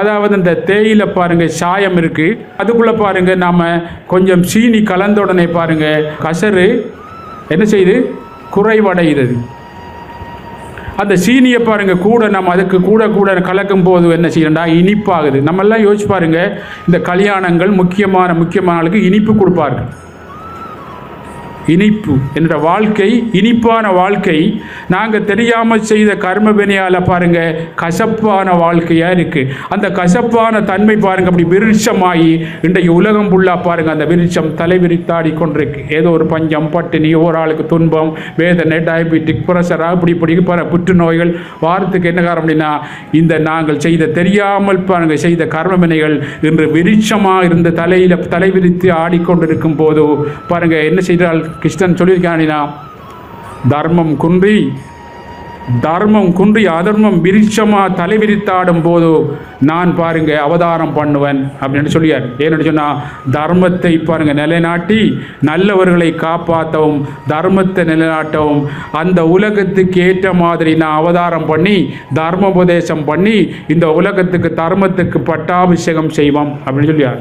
அதாவது இந்த தேயிலை பாருங்க சாயம் இருக்கு. அதுக்குள்ள பாருங்க நாம கொஞ்சம் சீனி கலந்த உடனே பாருங்க கசரு என்ன செய்யுது? குறைவடைகிறது. அந்த சீனியை பாருங்க கூட நம்ம அதுக்கு கூட கூட கலக்கும் போது என்ன செய்யணும்டா இனிப்பாகுது. நம்மெல்லாம் யோசிச்சு பாருங்க இந்த கல்யாணங்கள் முக்கியமான முக்கியமான ஆளுக்கு இனிப்பு கொடுப்பார்கள். இனிப்பு. என்ற வாழ்க்கை இனிப்பான வாழ்க்கை. நாங்கள் தெரியாமல் செய்த கர்ம வினையால் பாருங்க கசப்பான வாழ்க்கையாக இருக்குது அந்த கசப்பான தன்மை பாருங்கள் அப்படி விருட்சமாகி இன்றைக்கு உலகம் ஃபுல்லாக பாருங்கள் அந்த விருட்சம் தலைவிரித்தாடி கொண்டிருக்கு. ஏதோ ஒரு பஞ்சம் பட்டினி ஒரு ஆளுக்கு துன்பம் வேதனை டயபெட்டிக் ப்ரெஷர் அப்படி இப்படி பாரு புற்றுநோய்கள் வாரத்துக்கு என்ன காரணம் அப்படின்னா இந்த நாங்கள் செய்த தெரியாமல் பாருங்கள் செய்த கர்ம வினைகள் இன்று விருட்சமாக இருந்த தலையில் தலை விரித்து ஆடிக்கொண்டிருக்கும் போது பாருங்கள் என்ன செய்தால் கிருஷ்ணன் சொல்லியிருக்கானா தர்மம் குன்றி தர்மம் குன்றி அதர்மம் விருட்சமா தலை விரித்தாடும் போது நான் பாருங்க அவதாரம் பண்ணுவேன் அப்படின்னு சொல்லியார். ஏன்னு சொன்னால் தர்மத்தை பாருங்க நிலைநாட்டி நல்லவர்களை காப்பாற்றவும் தர்மத்தை நிலைநாட்டவும் அந்த உலகத்துக்கு ஏற்ற மாதிரி நான் அவதாரம் பண்ணி தர்மோபதேசம் பண்ணி இந்த உலகத்துக்கு தர்மத்துக்கு பட்டாபிஷேகம் செய்வோம் அப்படின்னு சொல்லியார்.